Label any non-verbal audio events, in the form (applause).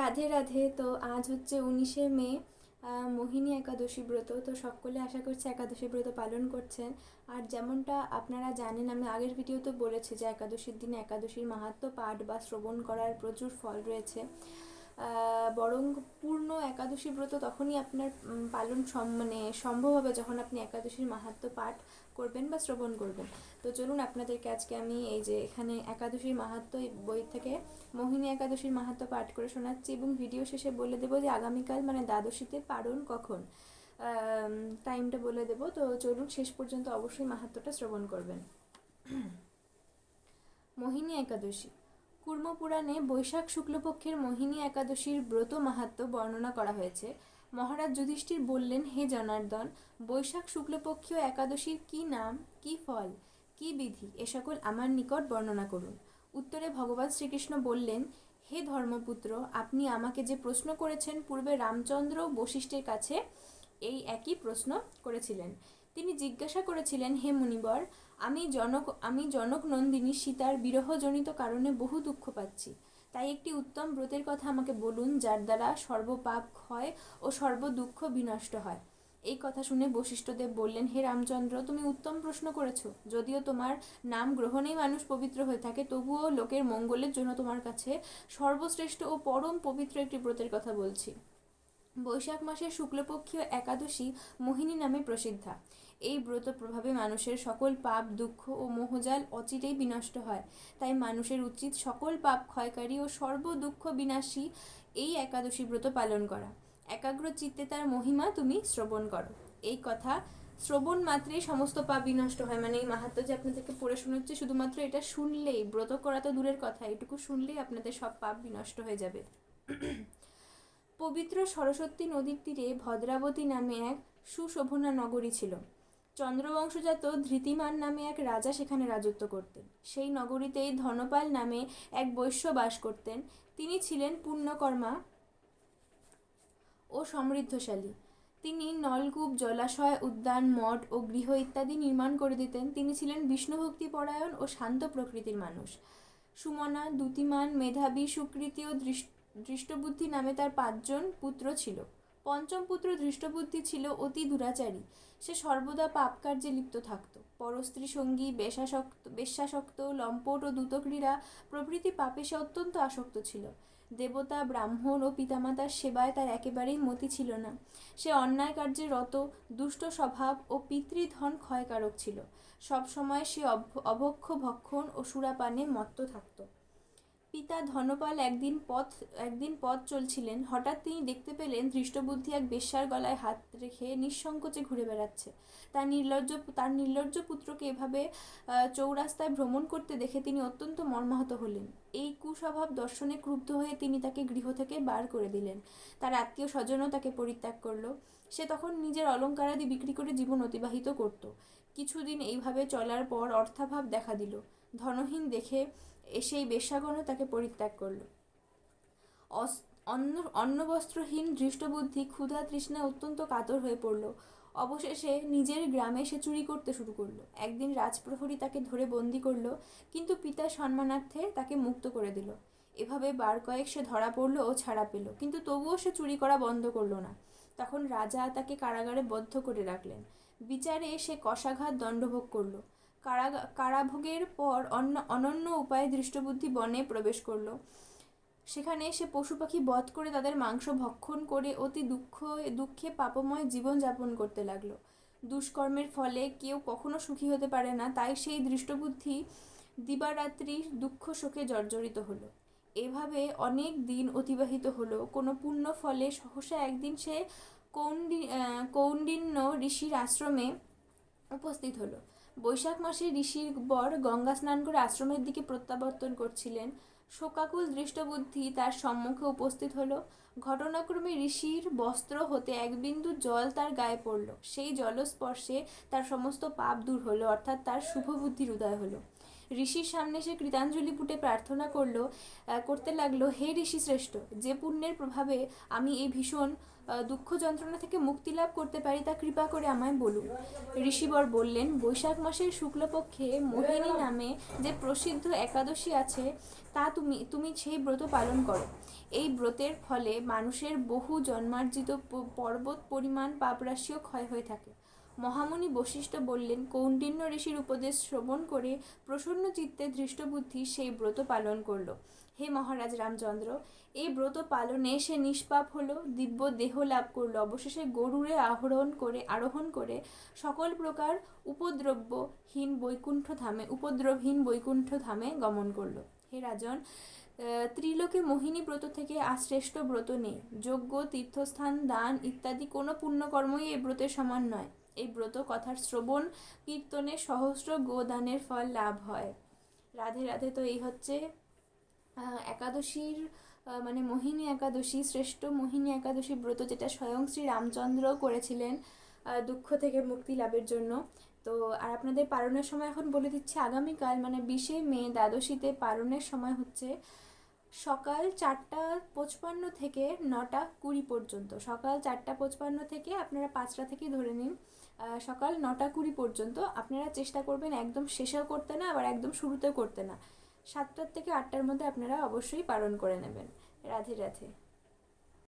রাধে রাধে। তো আজ হচ্ছে উনিশে মে মোহিনী একাদশী ব্রত। তো সকলে আশা করছে একাদশী ব্রত পালন করছেন। আর যেমনটা আপনারা জানেন, আমি আগের ভিডিওতে বলেছি যে একাদশীর দিনে একাদশীর মাহাত্ম্য পাঠ বা শ্রবণ করার প্রচুর ফল রয়েছে। বরং পূর্ণ একাদশী ব্রত তখনই আপনার পালন মানে সম্ভব হবে যখন আপনি একাদশীর মাহাত্ম পাঠ করবেন বা শ্রবণ করবেন। তো চলুন আপনাদেরকে আজকে আমি এই যে এখানে একাদশীর মাহাত্ম এই বই থেকে মোহিনী একাদশীর মাহাত্ম পাঠ করে শোনাচ্ছি এবং ভিডিও শেষে বলে দেবো যে আগামীকাল মানে দ্বাদশীতে পারণ কখন? টাইমটা বলে দেবো। তো চলুন শেষ পর্যন্ত অবশ্যই মাহাত্মটা শ্রবণ করবেন। (clears throat) মোহিনী একাদশী। কুর্মপুরাণে বৈশাখ শুক্লপক্ষের মোহিনী একাদশীর ব্রত মাহাত্ম্য বর্ণনা করা হয়েছে। মহারাজ যুধিষ্ঠির বললেন, হে জনার্দন, বৈশাখ শুক্লপক্ষীয় একাদশীর কি নাম, কি ফল, কি বিধি, এ সকল আমার নিকট বর্ণনা করুন। উত্তরে ভগবান শ্রীকৃষ্ণ বললেন, হে ধর্মপুত্র, আপনি আমাকে যে প্রশ্ন করেছেন, পূর্বে রামচন্দ্র বশিষ্ঠের কাছে এই একই প্রশ্ন করেছিলেন। তিনি জিজ্ঞাসা করেছিলেন, হে মুনিবর, আমি জনক আমি জনক নন্দিনী সীতার বিরহজনিত কারণে বহু দুঃখ পাচ্ছি। তাই একটি উত্তম ব্রতের কথা আমাকে বলুন, যার দ্বারা সর্বপাপ ক্ষয় ও সর্ব দুঃখ বিনষ্ট হয়। এই কথা শুনে বশিষ্ঠদেব বললেন, হে রামচন্দ্র, তুমি উত্তম প্রশ্ন করেছ। যদিও তোমার নাম গ্রহণেই মানুষ পবিত্র হয়ে থাকে, তবুও লোকের মঙ্গলের জন্য তোমার কাছে সর্বশ্রেষ্ঠ ও পরম পবিত্র একটি ব্রতের কথা বলছি। বৈশাখ মাসের শুক্লপক্ষীয় একাদশী মোহিনী নামে প্রসিদ্ধা। এই ব্রত প্রভাবে মানুষের সকল পাপ, দুঃখ ও মোহজাল অচিরেই বিনষ্ট হয়। তাই মানুষের উচিত সকল পাপ ক্ষয়কারী ও সর্ব দুঃখ বিনাশী এই একাদশী ব্রত পালন করা। একাগ্র চিত্তে তার মহিমা তুমি শ্রবণ করো। এই কথা শ্রবণ মাত্রেই সমস্ত পাপ বিনষ্ট হয়। মানে এই মাহাত্ম যে আপনাদেরকে পড়ে শোনাচ্ছি, শুধুমাত্র এটা শুনলেই, ব্রত করা তো দূরের কথা, এটুকু শুনলেই আপনাদের সব পাপ বিনষ্ট হয়ে যাবে। পবিত্র সরস্বতী নদীর তীরে ভদ্রাবতী নামে এক সুশোভনা নগরী ছিল। চন্দ্রবংশজাত ধৃতিমান নামে এক রাজা সেখানে রাজত্ব করতেন। সেই নগরীতেই ধনপাল নামে এক বৈশ্য বাস করতেন। তিনি ছিলেন পুণ্যকর্মা ও সমৃদ্ধশালী। তিনি নলকূপ, জলাশয়, উদ্যান, মঠ ও গৃহ ইত্যাদি নির্মাণ করে দিতেন। তিনি ছিলেন বিষ্ণুভক্তি পরায়ণ ও শান্ত প্রকৃতির মানুষ। সুমনা দ্যুতিমান মেধাবী, সুকৃতি ও দৃষ্ট দৃষ্টবুদ্ধি নামে তার পাঁচজন পুত্র ছিল। পঞ্চম পুত্র ধৃষ্টবুদ্ধি ছিল অতি দুরাচারী। সে সর্বদা পাপ কার্যে লিপ্ত থাকত। পরস্ত্রী সঙ্গী, বেশাসক্ত, বেশ্যাসক্ত, লম্পট ও দ্রুতক্রীড়া প্রভৃতি পাপে সে অত্যন্ত আসক্ত ছিল। দেবতা, ব্রাহ্মণ ও পিতামাতার সেবায় তার একেবারেই মতি ছিল না। সে অন্যায় কার্যে রত, দুষ্ট স্বভাব ও পিতৃধন ক্ষয়কারক ছিল। সব সময় সে অভক্ষ, ভক্ষণ ও সুরাপানে মত্ত থাকত। পিতা ধনপাল একদিন পথ একদিন পথ চলছিলেন। হঠাৎ তিনি দেখতে পেলেন ধৃষ্টবুদ্ধি এক বেশ্যার গলায় হাত রেখে নিঃসংকোচে ঘুরে বেড়াচ্ছে। তার নির্লজ্জ তার নির্লজ্জ পুত্রকে এভাবে চৌরাস্তায় ভ্রমণ করতে দেখে তিনি অত্যন্ত মর্মাহত হলেন। এই কুস্বভাব দর্শনে ক্রুব্ধ হয়ে তিনি তাকে গৃহ থেকে বার করে দিলেন। তার আত্মীয় স্বজনও তাকে পরিত্যাগ করল। সে তখন নিজের অলঙ্কারাদি বিক্রি করে জীবন অতিবাহিত করত। কিছুদিন এইভাবে চলার পর অর্থাভাব দেখা দিল। ধনহীন দেখে সেই বেশ্যাগণও তাকে পরিত্যাগ করল। অন্ন, অন্নবস্ত্রহীন দৃষ্টবুদ্ধি ক্ষুধা তৃষ্ণায় অত্যন্ত কাতর হয়ে পড়ল। অবশেষে নিজের গ্রামে সে চুরি করতে শুরু করল। একদিন রাজপ্রহরী তাকে ধরে বন্দি করল, কিন্তু পিতার সম্মানার্থে তাকে মুক্ত করে দিল। এভাবে বার কয়েক সে ধরা পড়ল ও ছাড়া পেল, কিন্তু তবুও সে চুরি করা বন্ধ করল না। তখন রাজা তাকে কারাগারে বদ্ধ করে রাখলেন। বিচারে সে কষাঘাত দণ্ডভোগ করল। কারাগা, কারাভোগের পর অন্য, অনন্য উপায়ে দৃষ্টবুদ্ধি বনে প্রবেশ করল। সেখানে সে পশু পাখি বধ করে তাদের মাংস ভক্ষণ করে অতি দুঃখ, দুঃখে পাপময় জীবন যাপন করতে লাগল। দুষ্কর্মের ফলে কেউ কখনো সুখী হতে পারে না, তাই সেই দৃষ্টবুদ্ধি দিবারাত্রি দুঃখ শোকে জর্জরিত হলো। এভাবে অনেক দিন অতিবাহিত হলো। কোনো পুণ্য ফলে সহসা একদিন সে কৌন্ডি কৌন্ডিন্য ঋষির আশ্রমে উপস্থিত হলো। বৈশাখ মাসে ঋষির বর গঙ্গা স্নান করে আশ্রমের দিকে প্রত্যাবর্তন করছিলেন। শোকাকুল দৃষ্টবুদ্ধি তার সম্মুখে উপস্থিত হলো। ঘটনাক্রমে ঋষির বস্ত্র হতে এক বিন্দু জল তার গায়ে পড়ল। সেই জলস্পর্শে তার সমস্ত পাপ দূর হলো, অর্থাৎ তার শুভ বুদ্ধির উদয় হলো। ঋষির সামনে সে কৃতাঞ্জলি পুটে প্রার্থনা করল করতে লাগল, হে ঋষি শ্রেষ্ঠ, যে পুণ্যের প্রভাবে আমি এই ভীষণ দুঃখ যন্ত্রণা থেকে মুক্তি লাভ করতে পারি, তা কৃপা করে আমায় বলুন। ঋষিবর বললেন, বৈশাখ মাসের শুক্লপক্ষে মোহিনী নামে যে প্রসিদ্ধ একাদশী আছে, তা তুমি তুমি সেই ব্রত পালন করো। এই ব্রতের ফলে মানুষের বহু জন্মার্জিত পর্বত পরিমাণ পাপরাশিও ক্ষয় হয়ে থাকে। মহামুনি বশিষ্ঠ বললেন কৌণ্ডিন্য ঋষির উপদেশ শ্রবণ করে প্রসন্ন চিত্তে ধৃষ্টবুদ্ধি সেই ব্রত পালন করল। হে মহারাজ রামচন্দ্র, এই ব্রত পালনে সে নিষ্পাপ হলো, দিব্য দেহ লাভ করল, অবশেষে গরুরে আহরণ করে, আরোহণ করে সকল প্রকার উপদ্রব্যহীন বৈকুণ্ঠ ধামে, উপদ্রবহীন বৈকুণ্ঠ ধামে গমন করল। হে রাজন ত্রিলোকে মোহিনী ব্রত থেকে আর শ্রেষ্ঠ ব্রত নেই। যজ্ঞ, তীর্থস্থান, দান ইত্যাদি কোনো পুণ্যকর্মই এই ব্রতের সমান নয়। এই ব্রত কথার শ্রবণ, কীর্তনে সহস্র গোদানের ফল লাভ হয়। রাধে রাধে তো এই হচ্ছে একাদশীর মানে মোহিনী একাদশী, শ্রেষ্ঠ মোহিনী একাদশী ব্রত যেটা স্বয়ং শ্রী রামচন্দ্র করেছিলেন দুঃখ থেকে মুক্তি লাভের জন্য। তো আর আপনাদের পালনের সময় এখন বলে দিচ্ছি, আগামীকাল মানে বিশে মে দ্বাদশীতে পালনের সময় হচ্ছে সকাল চারটা পঁচপান্ন থেকে নটা কুড়ি পর্যন্ত। সকাল চারটা পঁচপান্ন থেকে আপনারা পাঁচটা থেকে ধরে নিন সকাল নটা কুড়ি পর্যন্ত আপনারা চেষ্টা করবেন একদম শেষেও করতে না, আবার একদম শুরুতেও করতে না। সাতটার থেকে আটটার মধ্যে আপনারা অবশ্যই পালন করে নেবেন। রাধে রাধে।